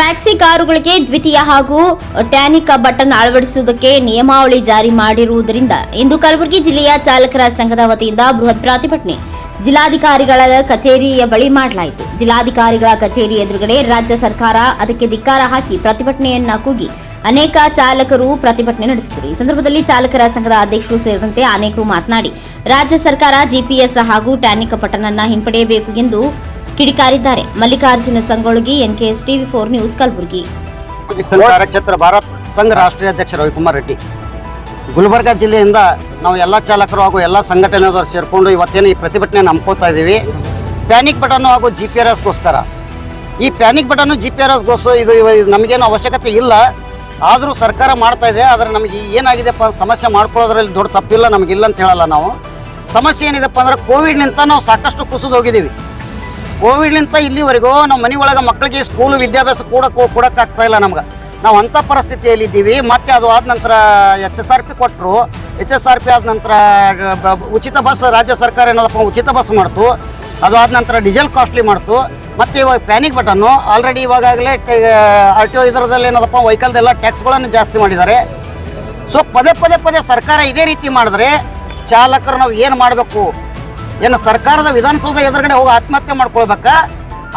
Taxi ಕಾರುಗಳಿಗೆ ದ್ವಿತೀಯ ಹಾಗೂ ಟ್ಯಾನಿಕ button ಅಳವಡಿಸುವುದಕ್ಕೆ ನಿಯಮಾವಳಿ ಜಾರಿ ಮಾಡಿರುವುದರಿಂದ ಇಂದು ಕಲಬುರಗಿ ಜಿಲ್ಲೆಯ ಚಾಲಕರ ಸಂಘದ ವತಿಯಿಂದ ಬೃಹತ್ ಪ್ರತಿಭಟನೆ. ಜಿಲ್ಲಾಧಿಕಾರಿಗಳ ಕಚೇರಿಯ ಬಳಿ ಮಾಡಲಾಯಿತು. ಜಿಲ್ಲಾಧಿಕಾರಿಗಳ ಕಚೇರಿ ಎದುರುಗಡೆ ರಾಜ್ಯ ಸರ್ಕಾರ ಅದಕ್ಕೆ ಧಿಕ್ಕಾರ ಹಾಕಿ ಪ್ರತಿಭಟನೆಯನ್ನ ಕೂಗಿ ಅನೇಕ ಚಾಲಕರು ಪ್ರತಿಭಟನೆ ನಡೆಸಿದರು. ಈ ಸಂದರ್ಭದಲ್ಲಿ ಚಾಲಕರ ಸಂಘದ ಅಧ್ಯಕ್ಷರು ಸೇರಿದಂತೆ ಅನೇಕರು ಮಾತನಾಡಿ, ರಾಜ್ಯ ಸರ್ಕಾರ ಜಿಪಿಎಸ್ ಹಾಗೂ ಟ್ಯಾನಿಕ ಪಟ್ಟಣನ್ನ ಹಿಂಪಡೆಯಬೇಕು ಎಂದು ಕಿಡಿಕಾರಿದ್ದಾರೆ. Mallikarjuna Sangolagi NKS TV four news Kalaburagi. ಸಂಘ ಕಾರ್ಯಕ್ಷೇತ್ರ ಭಾರತ್ ಸಂಘ ರಾಷ್ಟ್ರೀಯ ಅಧ್ಯಕ್ಷ ರವಿಕುಮಾರ್ ರೆಡ್ಡಿ. ಗುಲ್ಬರ್ಗ ಜಿಲ್ಲೆಯಿಂದ ನಾವು ಎಲ್ಲ ಚಾಲಕರು ಹಾಗೂ ಎಲ್ಲ ಸಂಘಟನೆದವರು ಸೇರಿಕೊಂಡು ಇವತ್ತೇನು ಈ ಪ್ರತಿಭಟನೆ ಹಮ್ಕೋತಾ ಇದ್ದೀವಿ. ಪ್ಯಾನಿಕ್ ಬಟನ್ ಹಾಗೂ ಜಿ ಪಿ ಆರ್ ಎಸ್ಗೋಸ್ಕರ. ಈ panic button, G P R ಎಸ್ಗೋಸ್ಕರ ಇದು ನಮಗೇನು ಅವಶ್ಯಕತೆ ಇಲ್ಲ. ಆದರೂ ಸರ್ಕಾರ ಮಾಡ್ತಾ ಇದೆ, ಆದರೆ ನಮಗೆ ಏನಾಗಿದೆಪ್ಪ ಸಮಸ್ಯೆ ಮಾಡ್ಕೊಳ್ಳೋದ್ರಲ್ಲಿ ದೊಡ್ಡ ತಪ್ಪಿಲ್ಲ, ನಮಗಿಲ್ಲ ಅಂತ ಹೇಳಲ್ಲ ನಾವು. ಸಮಸ್ಯೆ ಏನಿದೆಪ್ಪ ಅಂದ್ರೆ ಕೋವಿಡ್ನಿಂದ ನಾವು ಸಾಕಷ್ಟು ಕುಸಿದು ಹೋಗಿದ್ದೀವಿ. ಕೋವಿಡ್ಲಿಂತ ಇಲ್ಲಿವರೆಗೂ ನಮ್ಮ ಮನೆ ಒಳಗೆ ಮಕ್ಕಳಿಗೆ ಸ್ಕೂಲ್ ವಿದ್ಯಾಭ್ಯಾಸ ಕೂಡ ಕೊಡೋಕ್ಕಾಗ್ತಾ ಇಲ್ಲ ನಮ್ಗೆ. ನಾವು ಅಂಥ ಪರಿಸ್ಥಿತಿಯಲ್ಲಿ ಇದ್ದೀವಿ. ಮತ್ತೆ ಅದು ಆದ ನಂತರ ಎಚ್ ಎಸ್ ಆರ್ ಪಿ ಕೊಟ್ಟರು ಎಚ್ ಎಸ್ ಆರ್ ಪಿ ಆದ ನಂತರ ಉಚಿತ ಬಸ್ ರಾಜ್ಯ ಸರ್ಕಾರ ಏನದಪ್ಪ ಉಚಿತ ಬಸ್ ಮಾಡ್ತು. ಅದು ಆದ ನಂತರ ಡೀಸೆಲ್ ಕಾಸ್ಟ್ಲಿ ಮಾಡ್ತು. ಮತ್ತು ಇವಾಗ ಪ್ಯಾನಿಕ್ ಬಟನ್ನು ಆಲ್ರೆಡಿ ಇವಾಗಲೇ ಆರ್ ಟಿ ಒ ಇದರದಲ್ಲಿ ಏನದಪ್ಪ ವೆಹಿಕಲ್ದೆಲ್ಲ ಟ್ಯಾಕ್ಸ್ಗಳನ್ನು ಜಾಸ್ತಿ ಮಾಡಿದ್ದಾರೆ. ಸೊ ಪದೇ ಪದೇ ಪದೇ ಸರ್ಕಾರ ಇದೇ ರೀತಿ ಮಾಡಿದ್ರೆ ಚಾಲಕರು ನಾವು ಏನು ಮಾಡಬೇಕು? ಏನು ಸರ್ಕಾರದ ವಿಧಾನಸೌಧ ಎದುರುಗಡೆ ಹೋಗಿ ಆತ್ಮಹತ್ಯೆ ಮಾಡ್ಕೊಳ್ಬೇಕಾ?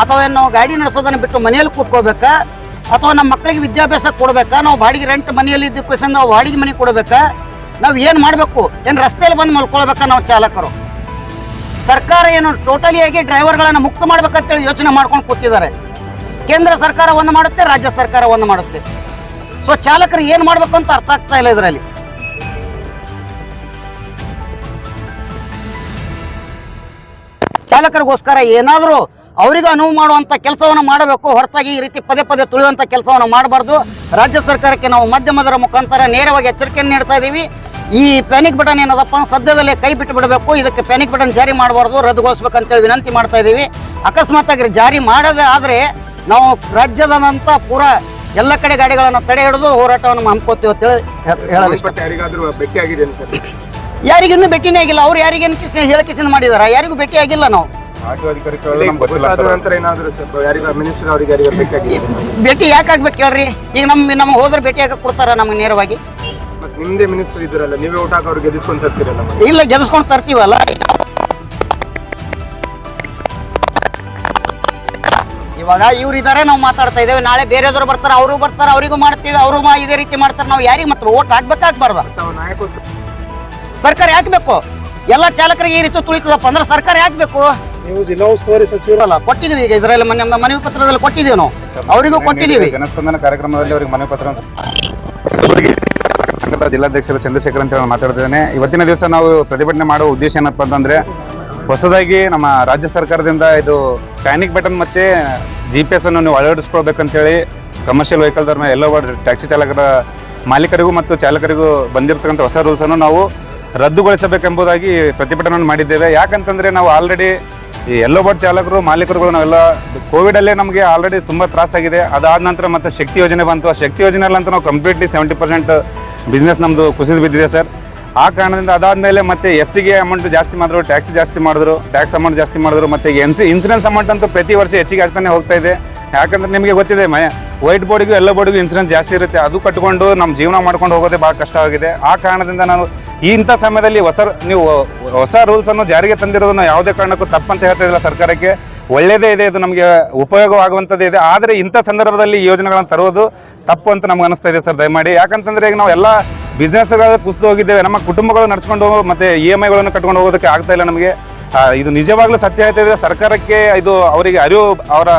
ಅಥವಾ ಏನು ಗಾಡಿ ನಡೆಸೋದನ್ನು ಬಿಟ್ಟು ಮನೆಯಲ್ಲಿ ಕೂತ್ಕೋಬೇಕಾ ಅಥವಾ ನಮ್ಮ ಮಕ್ಕಳಿಗೆ ವಿದ್ಯಾಭ್ಯಾಸ ಕೊಡಬೇಕಾ? ನಾವು ಬಾಡಿಗೆ ರೆಂಟ್ ಮನೆಯಲ್ಲಿ ಇದ್ದಕ್ಕೋಸ್ಕರ ನಾವು ಬಾಡಿಗೆ ಮನೆ ಕೊಡಬೇಕಾ? ನಾವು ಏನು ಮಾಡಬೇಕು? ಏನು ರಸ್ತೆಯಲ್ಲಿ ಬಂದು ಮಲ್ಕೊಳ್ಬೇಕಾ ನಾವು ಚಾಲಕರು? ಸರ್ಕಾರ ಏನು ಟೋಟಲಿ ಆಗಿ ಡ್ರೈವರ್ಗಳನ್ನು ಮುಕ್ತ ಮಾಡ್ಬೇಕಂತೇಳಿ ಯೋಚನೆ ಮಾಡ್ಕೊಂಡು ಕೂತಿದ್ದಾರೆ. ಕೇಂದ್ರ ಸರ್ಕಾರ ಒಂದು ಮಾಡುತ್ತೆ, ರಾಜ್ಯ ಸರ್ಕಾರ ಒಂದು ಮಾಡುತ್ತೆ. ಸೊ ಚಾಲಕರು ಏನು ಮಾಡಬೇಕು ಅಂತ ಅರ್ಥ ಆಗ್ತಾ ಇಲ್ಲ ಇದರಲ್ಲಿ. ಚಾಲಕರಿಗೋಸ್ಕರ ಏನಾದರೂ ಅವರಿಗೂ ಅನುವು ಮಾಡುವಂಥ ಕೆಲಸವನ್ನು ಮಾಡಬೇಕು. ಹೊರತಾಗಿ ಈ ರೀತಿ ಪದೇ ಪದೇ ತುಳಿಯುವಂಥ ಕೆಲಸವನ್ನು ಮಾಡಬಾರ್ದು. ರಾಜ್ಯ ಸರ್ಕಾರಕ್ಕೆ ನಾವು ಮಾಧ್ಯಮದರ ಮುಖಾಂತರ ನೇರವಾಗಿ ಎಚ್ಚರಿಕೆಯನ್ನು ನೀಡ್ತಾ ಇದ್ದೀವಿ ಈ ಪ್ಯಾನಿಕ್ ಬಟನ್ ಏನದಪ್ಪ? ಸದ್ಯದಲ್ಲೇ ಕೈ ಬಿಟ್ಟು ಬಿಡಬೇಕು. ಇದಕ್ಕೆ ಪ್ಯಾನಿಕ್ ಬಟನ್ ಜಾರಿ ಮಾಡಬಾರ್ದು. ರದ್ದುಗೊಳಿಸ್ಬೇಕಂತೇಳಿ ವಿನಂತಿ ಮಾಡ್ತಾ ಇದ್ದೀವಿ ಅಕಸ್ಮಾತಾಗಿ ಜಾರಿ ಮಾಡದೇ ಆದರೆ ನಾವು ರಾಜ್ಯದಂಥ ಪೂರ ಎಲ್ಲ ಕಡೆ ಗಾಡಿಗಳನ್ನು ತಡೆ ಹಿಡಿದು ಹೋರಾಟವನ್ನು ಹಮ್ಕೋತೀವಿ ಅಂತೇಳಿ ಹೇಳಿ ಹೇಳಲು ಯಾರಿಗಿನ್ನೂ ಭೇಟಿನೇ ಆಗಿಲ್ಲ. ಅವ್ರು ಯಾರಿಗೇನು ಕಿಸ ಹೇಳಿಕಿಸಿನ ಮಾಡಿದಾರ? ಯಾರಿಗೂ ಭೇಟಿ ಆಗಿಲ್ಲ ನಾವು. ಆಟೋ ಅಧಿಕಾರಿಗಳು ನಮ್ಗೆ ಗೊತ್ತಿಲ್ಲ ನಂತರ ಏನಾದ್ರು ಸ್ವಲ್ಪ ಯಾರಿಗ ಮಿನಿಸ್ಟರ್ ಅವರಿಗೆ ಯಾರಿಗ ಭೇಟಿ ಆಗಿದೆ ಭೇಟಿ ಯಾಕೆ ಆಗ್ಬೇಕು ಹೇಳ್ರಿ? ಈಗ ನಮ್ಮ ನಮ್ಮ ಹೋದ್ರೆ ಭೇಟಿ ಆಗಕ್ಕೆ ಕೊಡ್ತಾರ ನಮ್ಗೆ ನೇರವಾಗಿ? ಮತ್ತೆ ನಿಮ್ದೇ ಮಿನಿಸ್ಟರ್ ಇದ್ರಲ್ಲ ನೀವೇ ಊಟ ಅವ್ರಿಗೆ ತರ್ತೀರಲ್ಲ ಇರ್ತೀರಲ್ಲ ಇಲ್ಲ ಗೆದಿಸ್ಕೊಂಡು ತರ್ತೀವಲ್ಲ? ಇವಾಗ ಇವ್ರು ಇದಾರೆ ನಾವು ಮಾತಾಡ್ತಾ ಇದ್ದೇವೆ. ನಾಳೆ ಬೇರೆದವ್ರು ಬರ್ತಾರೆ ಅವರು ಬರ್ತಾರೆ ಅವರಿಗೂ ಮಾಡ್ತೀವಿ ಅವರು ಇದೇ ರೀತಿ ಮಾಡ್ತಾರೆ. ನಾವು ಯಾರಿಗೆ ಮತ್ತೆ ಓಟ್ ಹಾಕ್ಬೇಕಾಗ್ಬಾರ್ದ? ತಾವು ನಾಯಕೋಸ್ಕರ ಸರ್ಕಾರ ಯಾಕೆ ಬೇಕು? ಎಲ್ಲ ಚಾಲಕರಿಗೆ ಈ ರೀತಿ ತುಳಿತದಪ್ಪ ಅಂದ್ರೆ ಸರ್ಕಾರ ಯಾಕೆ ಬೇಕು? ನೀವು ಜಿಲ್ಲಾ ಉಸ್ತುವಾರಿ ಸಚಿವರು ಇರಲ್ಲ ಕೊಟ್ಟಿದೀವಿ ಈಗ ಇಸ್ರೇಲ್ ಮನೆ ನಮ್ಮ ಮನವಿ ಪತ್ರದಲ್ಲಿ ಕೊಟ್ಟಿದ್ದೀವಿ ನಾವು. ಅವರಿಗೂ ಕೊಟ್ಟಿದ್ದೀವಿ ಜನಸ್ಪಂದನ ಕಾರ್ಯಕ್ರಮದಲ್ಲಿ ಅವರಿಗೆ ಮನವಿ ಪತ್ರ ಸಂಘದ ಜಿಲ್ಲಾಧ್ಯಕ್ಷರು ಚಂದ್ರಶೇಖರ್ ಅಂತ ಹೇಳಿ ಮಾತಾಡ್ತಿದ್ದೇನೆ. ಇವತ್ತಿನ ದಿವಸ ನಾವು ಪ್ರತಿಭಟನೆ ಮಾಡುವ ಉದ್ದೇಶ ಏನಪ್ಪ ಅಂತಂದ್ರೆ ಹೊಸದಾಗಿ ನಮ್ಮ ರಾಜ್ಯ ಸರ್ಕಾರದಿಂದ ಇದು ಪ್ಯಾನಿಕ್ ಬಟನ್ ಮತ್ತೆ ಜಿ ಪಿ ಎಸ್ ಅನ್ನು ನೀವು ಅಳವಡಿಸ್ಕೊಳ್ಬೇಕಂತೇಳಿ ಕಮರ್ಷಿಯಲ್ ವೆಹಿಕಲ್ ಧರ್ಮ ಎಲ್ಲ ಟ್ಯಾಕ್ಸಿ ಚಾಲಕರ ಮಾಲೀಕರಿಗೂ ಮತ್ತು ಚಾಲಕರಿಗೂ ಬಂದಿರತಕ್ಕಂಥ ಹೊಸ ರೂಲ್ಸ್ ಅನ್ನು ನಾವು ರದ್ದುಗೊಳಿಸಬೇಕೆಂಬುದಾಗಿ ಪ್ರತಿಭಟನೆಯನ್ನು ಮಾಡಿದ್ದೇವೆ. ಯಾಕಂತಂದ್ರೆ ನಾವು ಆಲ್ರೆಡಿ ಈ ಎಲ್ಲೋ ಬೋಟ್ ಚಾಲಕರು, ಮಾಲೀಕರುಗಳು ನಾವೆಲ್ಲ ಕೋವಿಡ್ ಅಲ್ಲೇ ನಮಗೆ ಆಲ್ರೆಡಿ ತುಂಬಾ ತ್ರಾಸಾಗಿದೆ. ಅದಾದ ನಂತರ ಮತ್ತೆ ಶಕ್ತಿ ಯೋಜನೆ ಬಂತು. ಆ ಶಕ್ತಿ ಯೋಜನೆಯಲ್ಲಂತೂ ನಾವು ಕಂಪ್ಲೀಟ್ಲಿ ಸೆವೆಂಟಿ ಪರ್ಸೆಂಟ್ ಬಿಸ್ನೆಸ್ ನಮ್ಮದು ಕುಸಿದು ಬಿದ್ದಿದೆ ಸರ್ ಆ ಕಾರಣದಿಂದ ಅದಾದ್ಮೇಲೆ ಮತ್ತೆ ಎಫ್ ಸಿಗೆ ಅಮೌಂಟ್ ಜಾಸ್ತಿ ಮಾಡಿದ್ರು ಟ್ಯಾಕ್ಸ್ ಜಾಸ್ತಿ ಮಾಡಿದ್ರು ಟ್ಯಾಕ್ಸ್ ಅಮೌಂಟ್ ಜಾಸ್ತಿ ಮಾಡಿದ್ರು, ಮತ್ತೆ ಸಿ ಇನ್ಸೂರೆನ್ಸ್ ಅಮೌಂಟ್ ಅಂತೂ ಪ್ರತಿ ವರ್ಷ ಹೆಚ್ಚಿಗೆ ಆಗ್ತಾನೆ ಹೋಗ್ತಾ ಇದೆ. ಯಾಕಂದ್ರೆ ನಿಮಗೆ ಗೊತ್ತಿದೆ ಮನೆ ವೈಟ್ ಬೋರ್ಡಿಗೂ ಎಲ್ಲ ಬೋರ್ಡಿಗೂ ಇನ್ಸೂರೆನ್ಸ್ ಜಾಸ್ತಿ ಇರುತ್ತೆ. ಅದು ಕಟ್ಕೊಂಡು ನಮ್ಮ ಜೀವನ ಮಾಡ್ಕೊಂಡು ಹೋಗೋದೇ ಭಾಳ ಕಷ್ಟವಾಗಿದೆ ಆ ಕಾರಣದಿಂದ ನಾನು ಈ ಇಂಥ ಸಮಯದಲ್ಲಿ ಹೊಸ ನೀವು ಹೊಸ ರೂಲ್ಸ್ ಅನ್ನು ಜಾರಿಗೆ ತಂದಿರೋದನ್ನು ಯಾವುದೇ ಕಾರಣಕ್ಕೂ ತಪ್ಪಂತ ಹೇಳ್ತಾ ಇದ್ದಿಲ್ಲ ಸರ್ಕಾರಕ್ಕೆ. ಒಳ್ಳೇದೇ ಇದೆ, ಇದು ನಮಗೆ ಉಪಯೋಗವಾಗುವಂಥದ್ದೇ ಇದೆ. ಆದರೆ ಇಂಥ ಸಂದರ್ಭದಲ್ಲಿ ಈ ಯೋಜನೆಗಳನ್ನು ತರುವುದು ತಪ್ಪು ಅಂತ ನಮ್ಗೆ ಅನಿಸ್ತಾ ಇದೆ ಸರ್, ದಯಮಾಡಿ. ಯಾಕಂತಂದ್ರೆ ಈಗ ನಾವು ಎಲ್ಲ ಬಿಸ್ನೆಸ್ಗಳು ಕುಸಿದು ಹೋಗಿದ್ದೇವೆ. ನಮ್ಮ ಕುಟುಂಬಗಳು ನಡ್ಸ್ಕೊಂಡು ಹೋಗೋ ಮತ್ತೆ ಇ ಎಂ ಐಗಳನ್ನು ಕಟ್ಕೊಂಡು ಹೋಗೋದಕ್ಕೆ ಆಗ್ತಾ ಇಲ್ಲ ನಮಗೆ. ಇದು ನಿಜವಾಗ್ಲೂ ಸತ್ಯ ಆಯ್ತಾ ಇದೆ ಸರ್ಕಾರಕ್ಕೆ ಇದು ಅವರಿಗೆ ಅರಿವು, ಅವರ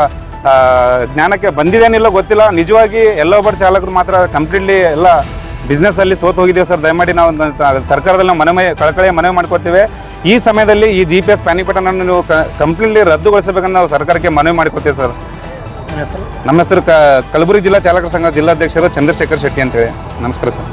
ಜ್ಞಾನಕ್ಕೆ ಬಂದಿದೇನಿಲ್ಲ ಗೊತ್ತಿಲ್ಲ. ನಿಜವಾಗಿ ಎಲ್ಲ ಒಬ್ಬರು ಚಾಲಕರು ಮಾತ್ರ ಕಂಪ್ಲೀಟ್ಲಿ ಎಲ್ಲ ಬಿಸ್ನೆಸ್ ಅಲ್ಲಿ ಸೋತ್ ಹೋಗಿದ್ದೇವೆ ಸರ್? ದಯಮಾಡಿ ನಾವು ಸರ್ಕಾರದಲ್ಲಿ ನಾವು ಮನವಿ ಕಳಕಳಿಯ ಮನವಿ ಮಾಡ್ಕೊತೀವಿ ಈ ಸಮಯದಲ್ಲಿ ಈ ಜಿ ಪಿ ಎಸ್ ಪ್ಯಾನಿಕ್ ನೀವು ಕಂಪ್ಲೀಟ್ಲಿ ರದ್ದುಗೊಳಿಸಬೇಕಂತ ನಾವು ಸರ್ಕಾರಕ್ಕೆ ಮನವಿ ಮಾಡ್ಕೊತೀವಿ ಸರ್. ನಮ್ಮ ಹೆಸರು? ಕಲಬುರಗಿ ಜಿಲ್ಲಾ ಚಾಲಕರ ಸಂಘ ಜಿಲ್ಲಾಧ್ಯಕ್ಷರು ಚಂದ್ರಶೇಖರ್ ಶೆಟ್ಟಿ ಅಂತೇಳಿ. ನಮಸ್ಕಾರ ಸರ್.